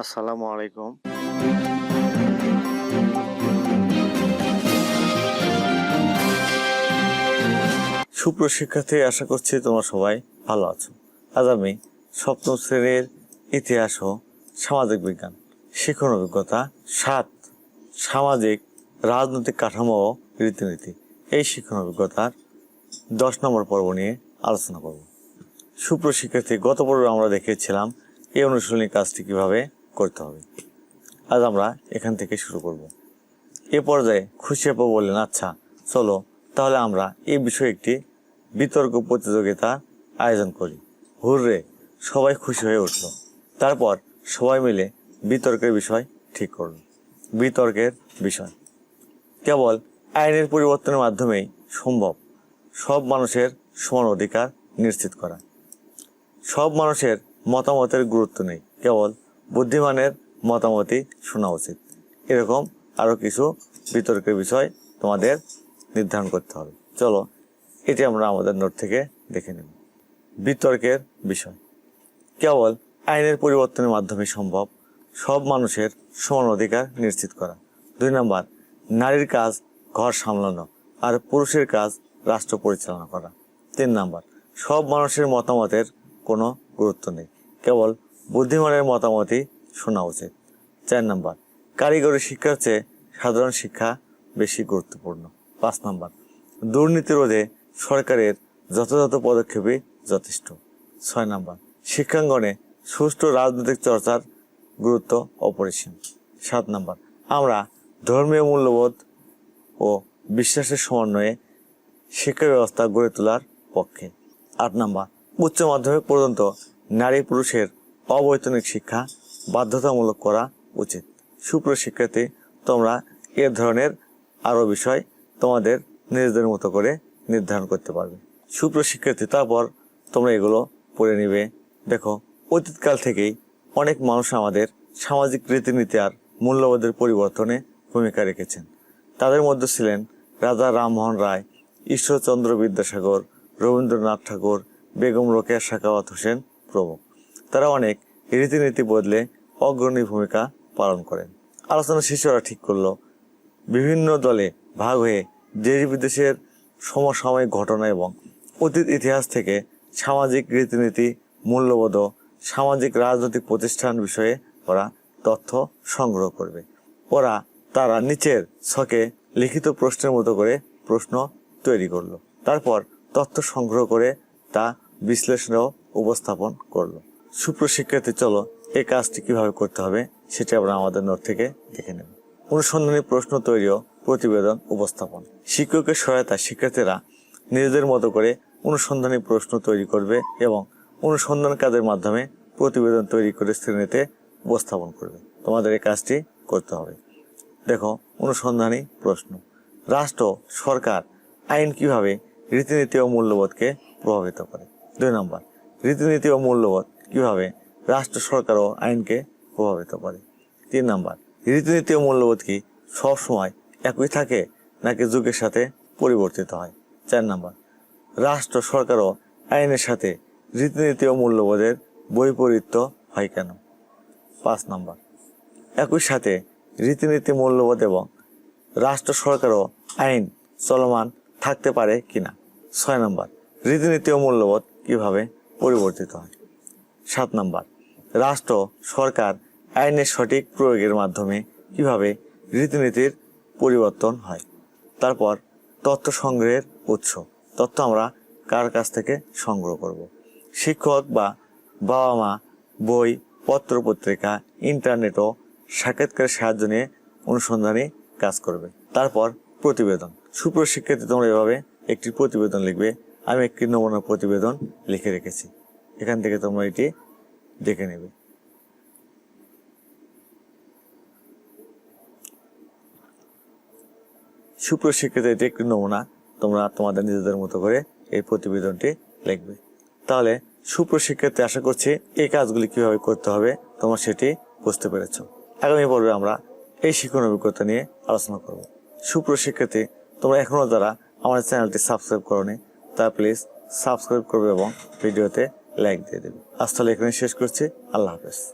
আসসালামু আলাইকুম। সুপ্রশিক্ষার্থী, আশা করছি তোমরা সবাই ভালো আছো। আজ আমি সপ্তম শ্রেণির ইতিহাস ও সামাজিক বিজ্ঞান, শিক্ষণ অভিজ্ঞতা সাত, সামাজিক, রাজনৈতিক কাঠামো ও রীতিনীতি এই শিক্ষণ অভিজ্ঞতার দশ নম্বর পর্ব নিয়ে আলোচনা করব। সুপ্রশিক্ষার্থী, গত পর্বে আমরা দেখেছিলাম এই অনুশীলনী কাজটি কীভাবে করতে হবে। আজ আমরা এখান থেকে শুরু করব। এ পর্যায়ে খুশি আপু বললেন আচ্ছা চলো, তাহলে আমরা এই বিষয়ে একটি বিতর্ক প্রতিযোগিতা আয়োজন করি। হুররে, সবাই খুশি হয়ে উঠল। তারপর সবাই মিলে বিতর্কের বিষয় ঠিক করল। বিতর্কের বিষয়। কেবল আইনের পরিবর্তনের মাধ্যমেই সম্ভব। সব মানুষের সমান অধিকার নিশ্চিত করা। সব মানুষের মতামতের গুরুত্ব নেই। কেবল বুদ্ধিমানের মতামতই শোনা উচিত। এরকম আরও কিছু বিতর্কের বিষয় তোমাদের নির্ধারণ করতে হবে। চলো, এটি আমরা আমাদের নোট থেকে দেখে নেব। বিতর্কের বিষয়। কেবল আইনের পরিবর্তনের মাধ্যমে সম্ভব সব মানুষের সমান অধিকার নিশ্চিত করা। দুই নম্বর, নারীর কাজ ঘর সামলানো আর পুরুষের কাজ রাষ্ট্র পরিচালনা করা। তিন নম্বর, সব মানুষের মতামতের কোনো গুরুত্ব নেই। কেবল বুদ্ধিমানের মতামতই শোনা উচিত। চার নম্বর, কারিগরি শিক্ষার চেয়ে সাধারণ শিক্ষা বেশি গুরুত্বপূর্ণ। পাঁচ নম্বর, দুর্নীতি রোধে সরকারের যথাযথ পদক্ষেপই যথেষ্ট। ছয় নম্বর, শিক্ষাঙ্গনে সুষ্ঠু রাজনৈতিক চর্চার গুরুত্ব অপরিসীম। সাত নম্বর, আমরা ধর্মীয় মূল্যবোধ ও বিশ্বাসের সমন্বয়ে শিক্ষা ব্যবস্থা গড়ে তোলার পক্ষে। আট নম্বর, উচ্চ মাধ্যমিক পর্যন্ত নারী পুরুষের অবৈতনিক শিক্ষা বাধ্যতামূলক করা উচিত। সুপ্রশিক্ষার্থী, তোমরা এ ধরনের আরও বিষয় তোমাদের নিজেদের মতো করে নির্ধারণ করতে পারবে। সুপ্রশিক্ষার্থী, তারপর তোমরা এগুলো পড়ে নিবে। দেখো, অতীতকাল থেকেই অনেক মানুষ আমাদের সামাজিক রীতিনীতি আর মূল্যবোধের পরিবর্তনে ভূমিকা রেখেছেন। তাদের মধ্যে ছিলেন রাজা রামমোহন রায়, ঈশ্বরচন্দ্র বিদ্যাসাগর, রবীন্দ্রনাথ ঠাকুর, বেগম রোকেয়া শাকাওয়াত হোসেন প্রমুখ। তারা অনেক রীতিনীতি বদলে অগ্রণী ভূমিকা পালন করেন। আলোচনা শিশুরা ঠিক করল, বিভিন্ন দলে ভাগ হয়ে দেশ বিদেশের সমসাময়িক ঘটনা এবং অতীত ইতিহাস থেকে সামাজিক রীতিনীতি, মূল্যবোধ, সামাজিক রাজনৈতিক প্রতিষ্ঠান বিষয়ে ওরা তথ্য সংগ্রহ করবে। ওরা তারা নিচের ছকে লিখিত প্রশ্নের মতো করে প্রশ্ন তৈরি করল। তারপর তথ্য সংগ্রহ করে তা বিশ্লেষণ উপস্থাপন করল। সুপ্রশিক্ষার্থী চলো এই কাজটি কীভাবে করতে হবে সেটা আমরা আমাদের নোট থেকে দেখে নেব। অনুসন্ধানী প্রশ্ন তৈরি ও প্রতিবেদন উপস্থাপন। শিক্ষকের সহায়তা শিক্ষার্থীরা নিজেদের মতো করে অনুসন্ধানী প্রশ্ন তৈরি করবে এবং অনুসন্ধান কাজের মাধ্যমে প্রতিবেদন তৈরি করে শ্রেণীতে উপস্থাপন করবে। তোমাদের এই কাজটি করতে হবে। দেখো, অনুসন্ধানী প্রশ্ন। রাষ্ট্র সরকার আইন কীভাবে রীতিনীতি ও মূল্যবোধকে প্রভাবিত করে? দুই নম্বর, রীতিনীতি ও মূল্যবোধ কীভাবে রাষ্ট্র সরকার ও আইনকে প্রভাবিত করে? তিন নম্বর, রীতিনীতি ও মূল্যবোধ কি সবসময় একই থাকে নাকি যুগের সাথে পরিবর্তিত হয়? চার নম্বর, রাষ্ট্র সরকারও আইনের সাথে রীতিনীতি ও মূল্যবোধের বৈপরীত্য হয় কেন? পাঁচ নম্বর, একই সাথে রীতিনীতি, মূল্যবোধ এবং রাষ্ট্র সরকারও আইন চলমান থাকতে পারে কিনা? ছয় নম্বর, রীতিনীতি ও মূল্যবোধ কীভাবে পরিবর্তিত হয়? সাত নম্বর। রাষ্ট্র, সরকার আইনের সঠিক প্রয়োগের মাধ্যমে কীভাবে রীতিনীতির পরিবর্তন হয়। তারপর তথ্য সংগ্রহের উৎস। তথ্য আমরা কার কাছ থেকে সংগ্রহ করব। শিক্ষক বা বাবা মা বই পত্র পত্রিকা ইন্টারনেট ও সাক্ষাৎকারের সাহায্য নিয়ে অনুসন্ধানী কাজ করবে। তারপর প্রতিবেদন। সুপ্রশিক্ষিত তোমরা এভাবে একটি প্রতিবেদন লিখবে। আমি একটি নমুনা প্রতিবেদন লিখে রেখেছি। এখান থেকে তোমরা এটি দেখে নেবে। সুপ্রশিক্ষিত এটি একটি নমুনা। তোমরা তোমাদের নিজেদের মতো করে এই প্রতিবেদনটি লিখবে। তাহলে সুপ্রশিক্ষিত আশা করছি এই কাজগুলি কীভাবে করতে হবে তোমরা সেটি বুঝতে পেরেছ। আগামী পর্বে আমরা এই শিক্ষণ অভিজ্ঞতা নিয়ে আলোচনা করব। সুপ্রশিক্ষিতী তোমরা এখনও যারা আমাদের চ্যানেলটি সাবস্ক্রাইব করনি তা প্লিজ সাবস্ক্রাইব করবে এবং ভিডিওতে লাইক দিয়ে দেবেন তাহলে এখানে শেষ করছি। আল্লাহ হাফেজ।